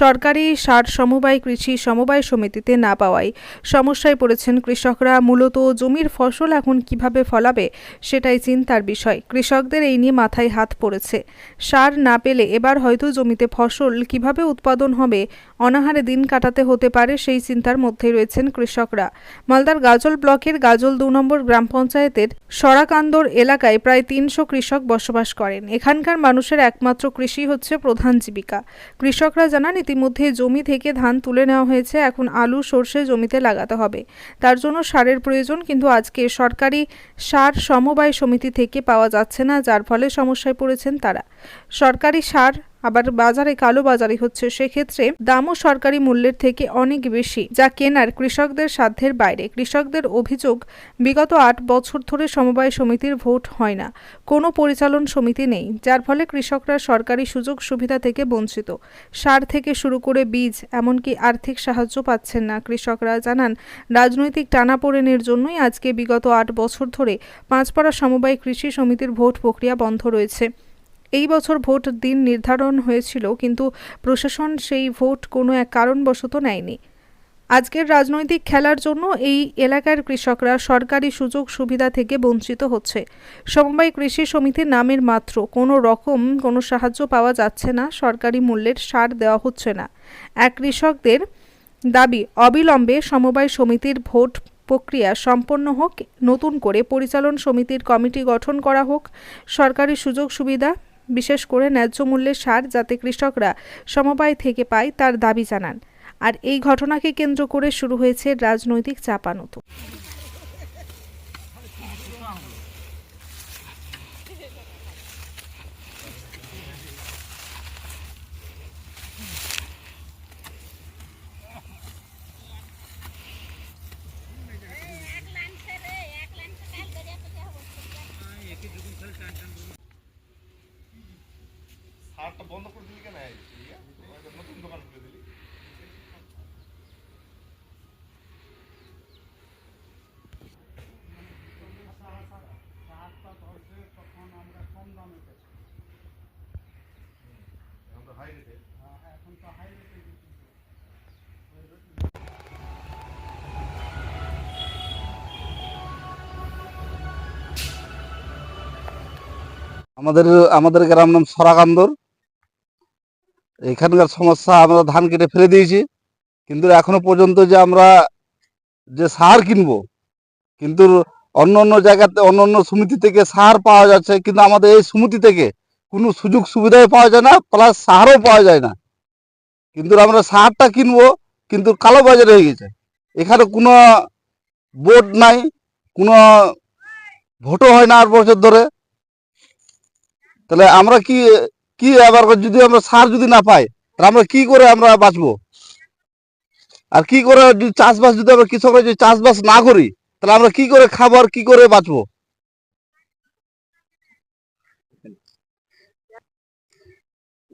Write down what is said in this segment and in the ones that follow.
সরকারি সার সমবায় কৃষি সমবায় সমিতিতে না পাওয়ায় সমস্যায় পড়েছেন কৃষকরা। মূলত জমির ফসল এখন কীভাবে ফলাবে সেটাই চিন্তার বিষয়। কৃষকদের এই নিয়ে মাথায় হাত পড়েছে। সার না পেলে এবার হয়তো জমিতে ফসল কীভাবে উৎপাদন হবে অনাহারে দিন কাটাতে হতে পারে সেই চিন্তার মধ্যেই রয়েছেন কৃষকরা। মালদার গাজল ব্লকের গাজল দু নম্বর গ্রাম পঞ্চায়েতের সরাকান্দর এলাকায় প্রায় তিনশো কৃষক বসবাস করেন। এখানকার মানুষের একমাত্র কৃষি হচ্ছে প্রধান জীবিকা। কৃষকরা জানান, ইতিমধ্যে জমি থেকে ধান তুলে নেওয়া হয়েছে, এখন আলু, সর্ষে জমিতে লাগাতে হবে। তার জন্য সারের প্রয়োজন, কিন্তু আজকে সরকারি সার সমবায় সমিতি থেকে পাওয়া যাচ্ছে না, যার ফলে সমস্যায় পড়েছেন তারা। সরকারি সার আবার বাজারে কালো বাজারি হচ্ছে, সেক্ষেত্রে দামও সরকারি মূল্যের থেকে অনেক বেশি, যা কেনার কৃষকদের সাধ্যের বাইরে। কৃষকদের অভিযোগ, বিগত আট বছর ধরে সমবায় সমিতির ভোট হয় না, কোনো পরিচালন সমিতি নেই, যার ফলে কৃষকরা সরকারি সুযোগ সুবিধা থেকে বঞ্চিত। সার থেকে শুরু করে বীজ, এমনকি আর্থিক সাহায্য পাচ্ছেন না কৃষকরা, জানান রাজনৈতিক টানাপোড়েনের জন্যই আজকে বিগত আট বছর ধরে পাঁচপাড়া সমবায় কৃষি সমিতির ভোট প্রক্রিয়া বন্ধ রয়েছে। এই বছর ভোট দিন নির্ধারণ হয়েছিল, কিন্তু প্রশাসন সেই ভোট কোনো এক কারণবশত নেয়নি। আজকের রাজনৈতিক খেলার জন্য এই এলাকার কৃষকরা সরকারি সুযোগ সুবিধা থেকে বঞ্চিত হচ্ছে। সমবায় কৃষি সমিতির নামের মাত্র কোনো রকম কোনো সাহায্য পাওয়া যাচ্ছে না, সরকারি মূল্যের সার দেওয়া হচ্ছে না। এক কৃষকদের দাবি, অবিলম্বে সমবায় সমিতির ভোট প্রক্রিয়া সম্পন্ন হোক, নতুন করে পরিচালন সমিতির কমিটি গঠন করা হোক, সরকারি সুযোগ সুবিধা বিশেষ করে ন্যায্য মূল্যের সার যাতে কৃষকরা সমবায় থেকে পায় তার দাবি জানান। আর এই ঘটনাকে কেন্দ্র করে শুরু হয়েছে রাজনৈতিক চাপানোতো সারটা বন্ধ করে দিলি কেন এই? ইয়ে? ওই নতুন দোকান খুলে দিলি এখন তো হাই রেটে আমাদের আমাদের গ্রাম নাম সরাকান্দর। এখানকার সমস্যা আমরা ধান কেটে ফেলে দিয়েছি। কিন্তু এখনও পর্যন্ত যে আমরা যে সার কিনবো, কিন্তু অন্য অন্য জায়গাতে, অন্য অন্য সমিতি থেকে সার পাওয়া যাচ্ছে, কিন্তু আমাদের এই সমিতি থেকে কোনো সুযোগ সুবিধাই পাওয়া যায় না, প্লাস সারও পাওয়া যায় না। কিন্তু আমরা সারটা কিনবো, কিন্তু কালো বাজারে হয়ে গেছে। এখানে কোনো বোর্ড নাই, কোনো ভোটও হয় না আট বছর ধরে। তাহলে আমরা কি কি আবার যদি আমরা সার যদি না পাই, তাহলে আমরা কি করে আমরা বাঁচবো? আর কি করে যদি চাষবাস যদি আমরা কৃষকরা যদি চাষবাস না করি, তাহলে আমরা কি করে খাব আর কি করে বাঁচবো?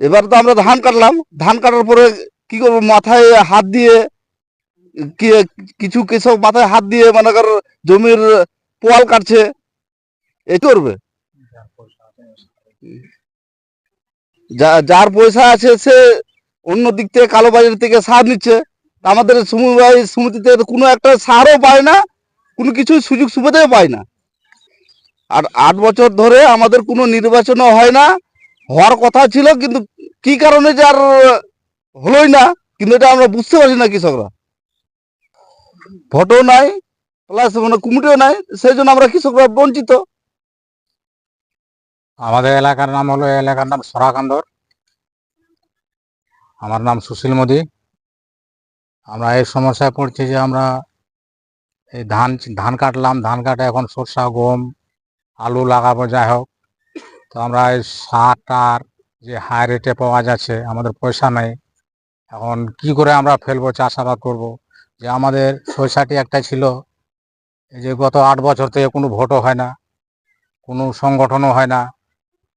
এবার তো আমরা ধান কাটলাম। ধান কাটার পরে কি করব? মাথায় হাত দিয়ে কি, কিছু কৃষক মাথায় হাত দিয়ে মনে কর জমির পোয়াল কাটছে। এ করবে? যার পয়সা আছে সে অন্য দিক থেকে, কালো বাজার থেকে সার নিচ্ছে। আমাদের সমিতিতে কোনো একটা সারও পায় না, কোনো কিছু সুযোগ সুবিধাও পায় না। আর আট বছর ধরে আমাদের কোনো নির্বাচনও হয় না, হওয়ার কথা ছিল, কিন্তু কি কারণে যে আর হলোই না, কিন্তু এটা আমরা বুঝতে পারছি না কৃষকরা। ভোটও নাই, প্লাস মানে কুমিটিও নাই, সেই জন্য আমরা কৃষকরা বঞ্চিত। আমাদের এলাকার নাম হলো এলাকার নাম সরাকান্দর। আমার নাম সুশীল মোদী। আমরা এই সমস্যায় পড়ছি যে আমরা এই ধান ধান কাটলাম। ধান কাটে এখন সরষা, গম, আলু লাগাবো, যাই হোক। তো আমরা এই সার টার যে হাই রেটে পাওয়া যাচ্ছে, আমাদের পয়সা নেই। এখন কি করে আমরা ফেলব, চাষাবাদ করব? যে আমাদের সোসাইটি একটা ছিল, এই যে গত আট বছর থেকে কোনো ভোটও হয় না, কোনো সংগঠনও হয় না।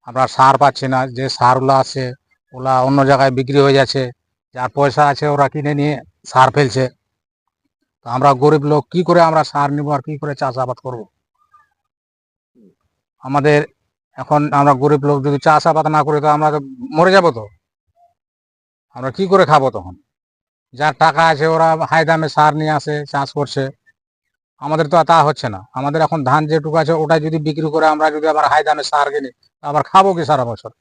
আমরা সার পাচ্ছি না, যে সারগুলো আছে, ওগুলা অন্য জায়গায় বিক্রি হয়ে যাচ্ছে, যার পয়সা আছে ওরা কিনে নিয়ে সার ফেলছে। তো আমরা গরিব লোক, কি করে আমরা সার নিব আর কি করে চাষাবাদ করব? আমাদের এখন আমরা গরিব লোক যদি চাষাবাদ না করি, তো আমরা মরে যাব তো? আমরা কি করে খাব তখন? যার টাকা আছে, ওরা হাই দামে সার নিয়ে আসে, চাষ করছে। আমাদের তো তা হচ্ছে না। আমাদের এখন ধান যেটুকু আছে ওটা যদি বিক্রি করে আমরা যদি আবার হাই দামে সার কিনি, আবার খাব কি সারা বছর?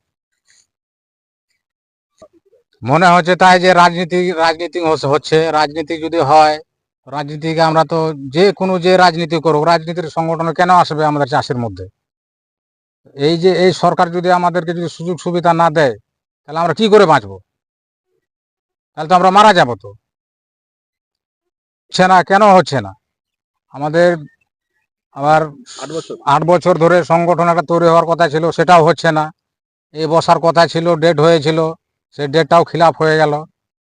মনে হচ্ছে তাই যে রাজনীতি রাজনীতি হচ্ছে। রাজনীতি যদি হয়, রাজনীতিকে আমরা তো যে কোনো যে রাজনীতি করুক, রাজনীতির সংগঠন কেন আসবে আমাদের চাষের মধ্যে? এই যে এই সরকার যদি আমাদেরকে যদি সুযোগ সুবিধা না দেয়, তাহলে আমরা কি করে বাঁচবো? তাহলে তো আমরা মারা যাব তো। হচ্ছে না কেন হচ্ছে না? আমাদের আবার আট বছর। আট বছর ধরে সংগঠন একটা তৈরি হওয়ার কথা ছিল সেটাও হচ্ছে না। এই বসার কথা ছিল ডেট হয়েছিল সেই ডেটটাও খিলাফ হয়ে গেল।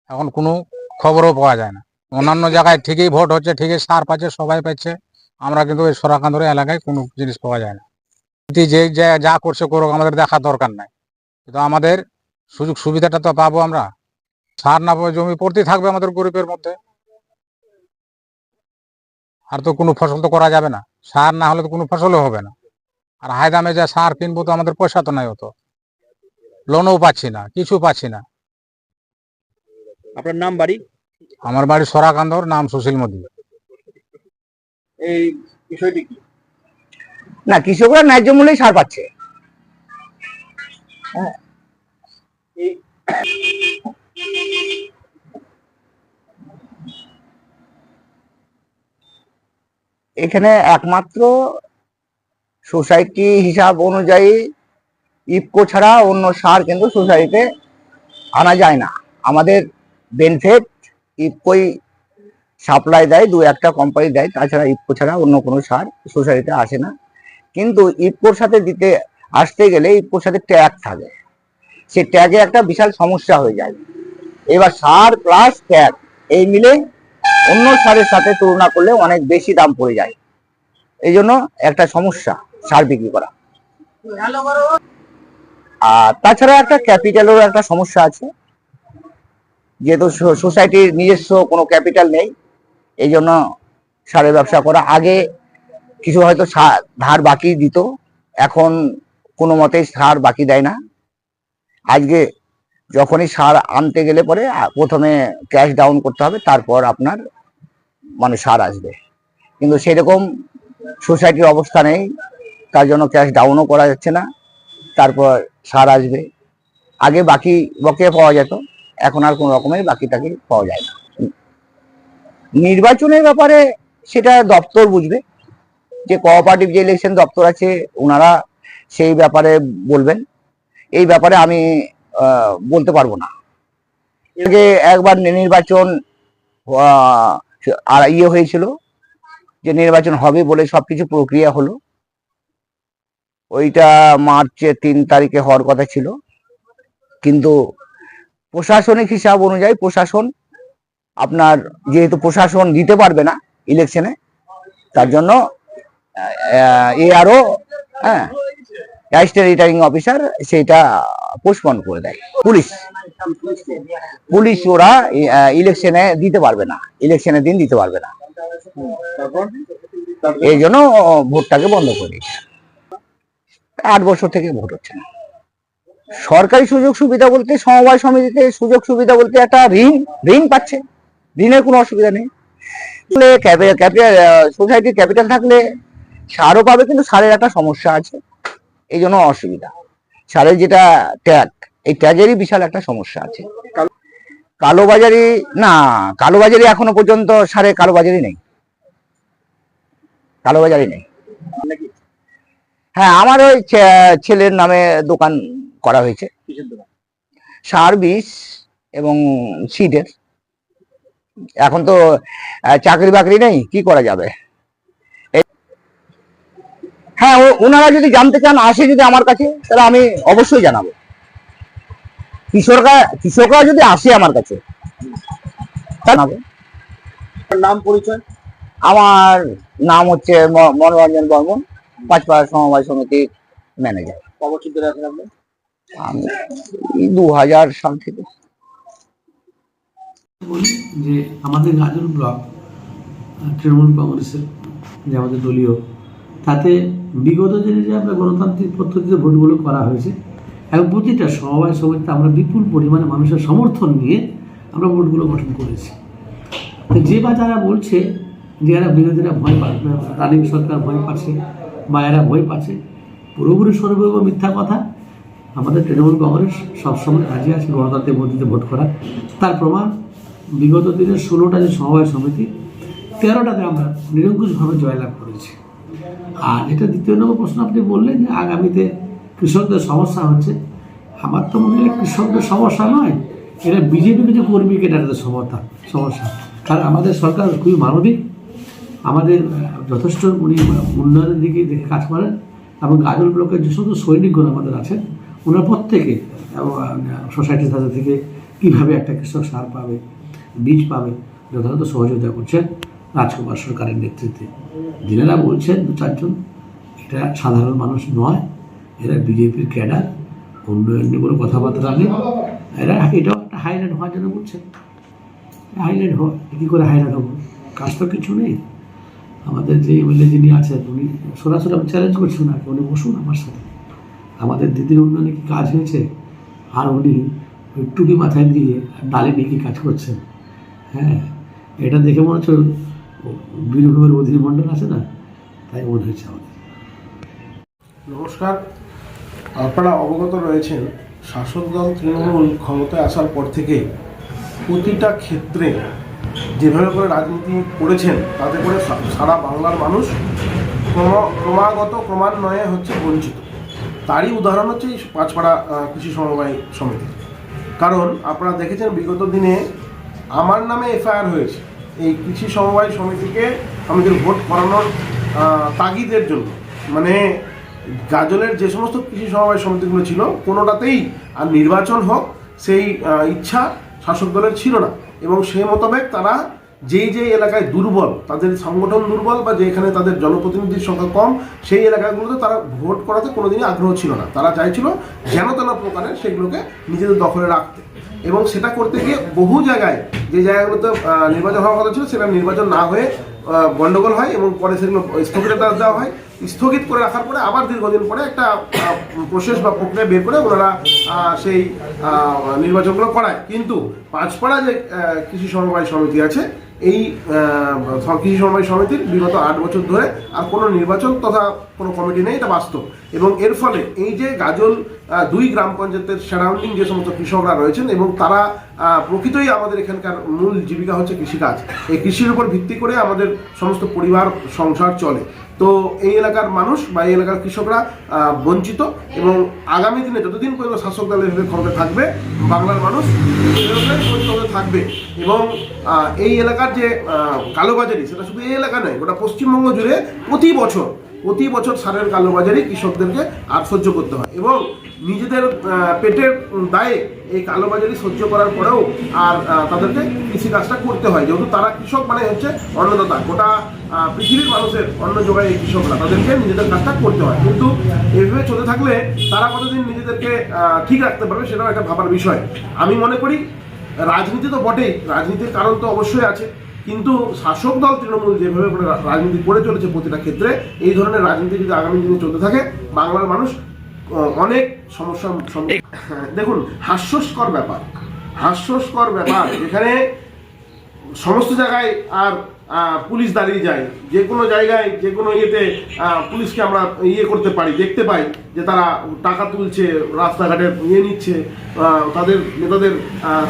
এখন কোনো খবরও পাওয়া যায় না। অন্যান্য জায়গায় ঠিকই ভোট হচ্ছে ঠিকই সার পাচ্ছে সবাই পাচ্ছে। আমরা কিন্তু এই সরাকান্দর এলাকায় কোনো জিনিস পাওয়া যায় না। যদি যে যা- যা করছে করুক আমাদের দেখার দরকার নাই। কিন্তু আমাদের সুযোগ সুবিধাটা তো পাবো আমরা। সার না পাবো জমি পড়তেই থাকবে আমাদের গরিবের মধ্যে। আর তো কোনো ফসল তো করা যাবে না। সার না হলে তো কোনো ফসলও হবে না। আর হাই দামে যা সার কিনবো তো আমাদের পয়সা তো নাই অত। লোনও পাচ্ছি না কিছু পাচ্ছি না। আপনার নাম বাড়ি? আমার বাড়ি সরাকান্দর নাম সুশীল মোদী। এই বিষয়টি কি? না কৃষকরা ন্যায্য মূল্যেই সার পাচ্ছে। এখানে একমাত্র সোসাইটি হিসাব অনুযায়ী ইফকো ছাড়া অন্য সার কিন্তু সোসাইটিতে আনা যায় না। আমাদের বেনিফিট ইফকোই সাপ্লাই দেয়, দু একটা কোম্পানি দেয়, তাছাড়া ইফকো ছাড়া অন্য কোনো সার সোসাইটিতে আসে না। কিন্তু ইফকোর সাথে দিতে, আসতে গেলে ইফকোর সাথে ট্যাগ থাকে। সে ট্যাগে একটা বিশাল সমস্যা হয়ে যায়। এবার সার প্লাস ট্যাগ, এই মিলে অন্য সারের সাথে তুলনা করলে অনেক বেশি দাম পড়ে যায়। এই জন্য একটা সমস্যা সার বিক্রি করা। আর তাছাড়া একটা ক্যাপিটালেরও একটা সমস্যা আছে। যেহেতু সোসাইটির নিজস্ব কোনো ক্যাপিটাল নেই, এই জন্য সারের ব্যবসা করা। আগে কিছু হয়তো ধার বাকি দিত, এখন কোনো মতেই সার বাকি দেয় না। আজকে যখনই সার আনতে গেলে পরে প্রথমে ক্যাশ ডাউন করতে হবে, তারপর আপনার মানে সার আসবে। কিন্তু সেরকম সোসাইটির অবস্থা নেই, তার জন্য ক্যাশ ডাউনও করা যাচ্ছে না, তারপর সার আসবে। আগে বাকি বকেয়া পাওয়া যেত, এখন আর কোনো রকমের বাকি টাকি পাওয়া যায় না। নির্বাচনের ব্যাপারে সেটা দপ্তর বুঝবে, যে কোঅপারেটিভ যে ইলেকশন দপ্তর আছে, ওনারা সেই ব্যাপারে বলবেন। এই ব্যাপারে আমি বলতে পারব না। আগে একবার নির্বাচন আর ইয়ে হয়েছিল যে নির্বাচন হবে বলে সবকিছু প্রক্রিয়া হলো। ওইটা মার্চের তিন তারিখে হওয়ার কথা ছিল। কিন্তু প্রশাসনিক হিসাব অনুযায়ী প্রশাসন আপনার যেহেতু প্রশাসন দিতে পারবে না ইলেকশনে তার জন্য এ আরও হ্যাঁ অ্যাসিস্ট্যান্ট রিটার্নিং অফিসার সেটা পোস্টপন করে দেয়। পুলিশ পুলিশ ওরা ইলেকশনে দিতে পারবে না। ইলেকশনের দিন দিতে পারবে না। এই জন্য ভোটটাকে বন্ধ করে দিয়েছে। আট বছর থেকে ভোট হচ্ছে না। সরকারি সুযোগ সুবিধা বলতে সমবায় সমিতিতে সুযোগ সুবিধা বলতে একটা ঋণ ঋণ পাচ্ছে। ঋণের কোনো অসুবিধা নেই। সোসাইটির ক্যাপিটাল থাকলে সারও পাবে, কিন্তু সারের একটা সমস্যা আছে। এই জন্য অসুবিধা। সারের যেটা ট্যাগ, এই ট্যাগেরই বিশাল একটা সমস্যা আছে। কালোবাজারি, না, কালোবাজারি এখনও পর্যন্ত সারে কালোবাজারি নেই। কালোবাজারি নেই। হ্যাঁ আমার ওই ছেলের নামে দোকান করা হয়েছে। সার বিষ এবং সিডের। এখন তো চাকরি বাকরি নেই, কি করা যাবে? হ্যাঁ ও- ওনারা যদি জানতে চান আসে যদি আমার কাছে তাহলে আমি অবশ্যই জানাব। কৃষকরা কৃষকরা যদি আসে আমার কাছে জানাব। নাম পরিচয়? আমার নাম হচ্ছে ম- মনোরঞ্জন বর্মন পাঁচপাড়া সমবায় সমিতির ম্যানেজার। ক বছর ধরে আছেন আপনি? আমি দু হাজার সাল থেকে। বলি যে আমাদের গাজল ব্লক তৃণমূল কংগ্রেসের যে আমাদের দলীয় তাতে বিগত দিনে যে আমরা গণতান্ত্রিক পদ্ধতিতে ভোটগুলো করা হয়েছে, এবং প্রতিটা সমবায় সমিতিতে আমরা বিপুল পরিমাণে মানুষের সমর্থন নিয়ে আমরা ভোটগুলো গঠন করেছি। যে বা যারা বলছে যে এরা বিরোধীরা ভয় পাচ্ছে রানিং সরকার ভয় পাচ্ছে বা এরা ভয় পাচ্ছে, পুরোপুরি সর্বৈব মিথ্যা কথা। আমাদের তৃণমূল কংগ্রেস সবসময় রাজি আছে গণতান্ত্রিক পদ্ধতিতে ভোট করা। তার প্রমাণ বিগত দিনের ষোলোটা যে সমবায় সমিতি, তেরোটাতে আমরা নিরঙ্কুশভাবে জয়লাভ করেছি। আর এটা দ্বিতীয় নম্বর প্রশ্ন আপনি বললেন যে আগামীতে কৃষকদের সমস্যা হচ্ছে। আমার তো মনে হয় কৃষকদের সমস্যা নয়, এটা বিজেপি কর্মীকে এটা তাদের সমস্যা সমস্যা। কারণ আমাদের সরকার খুবই মানবিক, আমাদের যথেষ্ট উনি উন্নয়নের দিকে দেখে কাজ করেন এবং গাজল ব্লকের যে সমস্ত সৈনিকগণ আমাদের আছেন, ওনার প্রত্যেকে এবং সোসাইটির সাথে থেকে কীভাবে একটা কৃষক সার পাবে, বীজ পাবে, যথাযথ সহযোগিতা করছেন। রাজকুমার সরকারের নেতৃত্বে। যিনারা বলছেন দু চারজন, এটা সাধারণ মানুষ নয়, এরা বিজেপির ক্যাডার অন্য নিয়ে কোনো কথাবার্তা নেই এরা এটাও একটা হাইলাইট হওয়ার জন্য বলছেন। হাইলাইট হয় কী করে হাইলাইট হব? কাজ তো কিছু নেই। আমাদের যে এমএলএ যিনি আছেন, উনি সরাসরি আমি চ্যালেঞ্জ করছি ওনাকে, উনি বসুন আমার সাথে। আমাদের দিদির উন্নয়নে কি কাজ হয়েছে? আর উনি ওই টুপি মাথায় দিয়ে ডালে নিয়ে কি কাজ করছেন। হ্যাঁ এটা দেখে মনে হচ্ছে বীরভূমের অধীনমণ্ডল আছে না, তাই মনে হয়েছে আমাদের। নমস্কার। আপনারা অবগত রয়েছেন শাসক দল তৃণমূল ক্ষমতায় আসার পর থেকে প্রতিটা ক্ষেত্রে যেভাবে করে রাজনীতি করেছেন, তাতে করে সারা বাংলার মানুষ ক্রম- ক্রমাগত ক্রমান্বয়ে হচ্ছে বঞ্চিত। তারই উদাহরণ হচ্ছে এই পাঁচপাড়া কৃষি সমবায় সমিতি। কারণ আপনারা দেখেছেন, বিগত দিনে আমার নামে এফআইআর হয়েছে। এই কৃষি সমবায় সমিতিকে আমাদের ভোট করানোর তাগিদের জন্য। মানে গাজলের যে সমস্ত কৃষি সমবায় সমিতিগুলো ছিল, কোনোটাতেই আর নির্বাচন হোক, সেই ইচ্ছা শাসক দলের ছিল না। এবং সেই মোতাবেক তারা যেই যেই এলাকায় দুর্বল, তাদের সংগঠন দুর্বল বা যেখানে তাদের জনপ্রতিনিধির সংখ্যা কম, সেই এলাকাগুলোতে তারা ভোট করাতে কোনোদিনই আগ্রহ ছিল না। তারা চাইছিল যেন তেন প্রকারের সেগুলোকে নিজেদের দখলে রাখতে। এবং সেটা করতে গিয়ে বহু জায়গায় যে জায়গাগুলোতে নির্বাচন হওয়ার কথা ছিল সেটা নির্বাচন না হয়ে আহ, গন্ডগোল হয় এবং পরে সেগুলো স্থগিত দেওয়া হয়। স্থগিত করে রাখার পরে আবার দীর্ঘদিন পরে একটা প্রসেস বা প্রক্রিয়া বের করে ওনারা সেই নির্বাচনগুলো করায়। কিন্তু পাঁচপাড়া যে কৃষি সমবায় সমিতি আছে এই কৃষি সমবায় সমিতির বিগত আট বছর ধরে আর কোনো নির্বাচন তথা কোনো কমিটি নেই এটা বাস্তব। এবং এর ফলে এই যে গাজল দুই গ্রাম পঞ্চায়েতের সারাউন্ডিং যে সমস্ত কৃষকরা রয়েছেন এবং তারা প্রকৃতই আমাদের এখানকার মূল জীবিকা হচ্ছে কৃষিকাজ। এই কৃষির উপর ভিত্তি করে আমাদের সমস্ত পরিবার, সংসার চলে। তো এই এলাকার মানুষ বা এই এলাকার কৃষকরা বঞ্চিত এবং আগামী দিনে যতদিন পর্যন্ত শাসক দলের এভাবে ক্ষমতা থাকবে, বাংলার মানুষ থাকবে। এবং এই এলাকার যে কালোবাজারি সেটা শুধু এই এলাকা নয়, গোটা পশ্চিমবঙ্গ জুড়ে প্রতি বছর প্রতি বছর সারের কালোবাজারি কৃষকদেরকে আর সহ্য করতে হয়। এবং নিজেদের পেটের দায়ে এই কালোবাজারি সহ্য করার পরেও আর তাদেরকে কৃষিকাজটা করতে হয়। যেহেতু তারা কৃষক মানে হচ্ছে অন্নদাতা। গোটা পৃথিবীর মানুষের অন্ন যোগায় এই কৃষকরা। তাদেরকে নিজেদের কাজটা করতে হয়। কিন্তু এভাবে চলে থাকলে তারা কতদিন নিজেদেরকে ঠিক রাখতে পারবে সেটাও একটা ভাবার বিষয়। আমি মনে করি, রাজনীতি তো বটেই। রাজনীতির কারণ তো অবশ্যই আছে। কিন্তু শাসক দল তৃণমূল যেভাবে রাজনীতি করে চলেছে প্রতিটা ক্ষেত্রে এই ধরনের রাজনীতি যদি আগামী দিনে চলতে থাকে বাংলার মানুষ অনেক সম্মুখীন হ্যাঁ, দেখুন হাস্যস্কর ব্যাপার। হাস্যস্কর ব্যাপার। যেখানে সমস্ত জায়গায় আর পুলিশ দাঁড়িয়ে যায়। যে কোনো জায়গায় যে কোনো ইয়েতে পুলিশকে আমরা ইয়ে করতে পারি দেখতে পাই যে তারা টাকা তুলছে রাস্তাঘাটে ইয়ে নিচ্ছে তাদের নেতাদের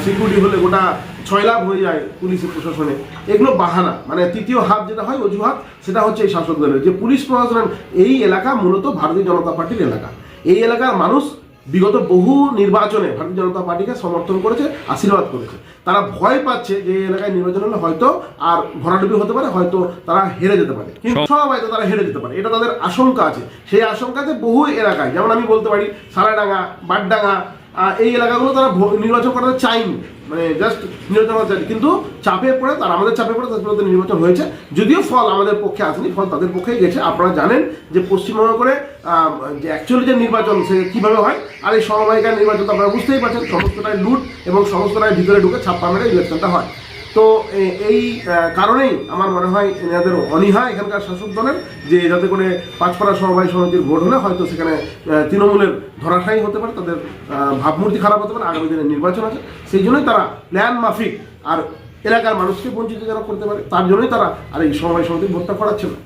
সিকিউরিটি হলে গোটা ছয় লাভ হয়ে যায় পুলিশের প্রশাসনে। এগুলো বাহানা। মানে তৃতীয় হাত যেটা হয় অজুহাত সেটা হচ্ছে এই শাসক দলের। যে পুলিশ প্রশাসন এই এলাকা মূলত ভারতীয় জনতা পার্টির এলাকা। এই এলাকার মানুষ বিগত বহু নির্বাচনে ভারতীয় জনতা পার্টিকে সমর্থন করেছে আশীর্বাদ করেছে। তারা ভয় পাচ্ছে যে এই এলাকায় নির্বাচন হলে হয়তো আর ভরাডুবি হতে পারে হয়তো তারা হেরে যেতে পারে। কিন্তু সব হয়তো তারা হেরে যেতে পারে। এটা তাদের আশঙ্কা আছে। সেই আশঙ্কাতে বহু এলাকায় যেমন আমি বলতে পারি সারাডাঙ্গা বাডডাঙ্গা এই এলাকাগুলো তারা নির্বাচন করাতে চায়নি। মানে জাস্ট নির্বাচন করা চায়নি। কিন্তু চাপে পড়ে তারা আমাদের চাপে পড়ে, তাদের নির্বাচন হয়েছে। যদিও ফল আমাদের পক্ষে আসেনি, ফল তাদের পক্ষেই গেছে। আপনারা জানেন যে পশ্চিমবঙ্গ করে যে অ্যাকচুয়ালি যে নির্বাচন, সে কীভাবে হয়, আর এই সমবায়িকার নির্বাচন তো আপনারা বুঝতেই পারছেন, সমস্তটাই লুট এবং সমস্তটাই ভিতরে ঢুকে ছাপ্পা মেরে ইলেকশনটা হয়। তো এই কারণেই আমার মনে হয় এনাদের অনীহা এখানকার শাসক দলের যে যাতে করে পাঁচপাড়া সমবায় সমিতির ভোট হলে হয়তো সেখানে তৃণমূলের ধরাশায়ী হতে পারে, তাদের ভাবমূর্তি খারাপ হতে পারে, আগামী দিনে নির্বাচন আছে। সেই জন্যই তারা প্ল্যান মাফিক আর এলাকার মানুষকে বঞ্চিত যারা করতে পারে, তার জন্যই তারা আর এই সমবায় সমিতির ভোটটা করাচ্ছে না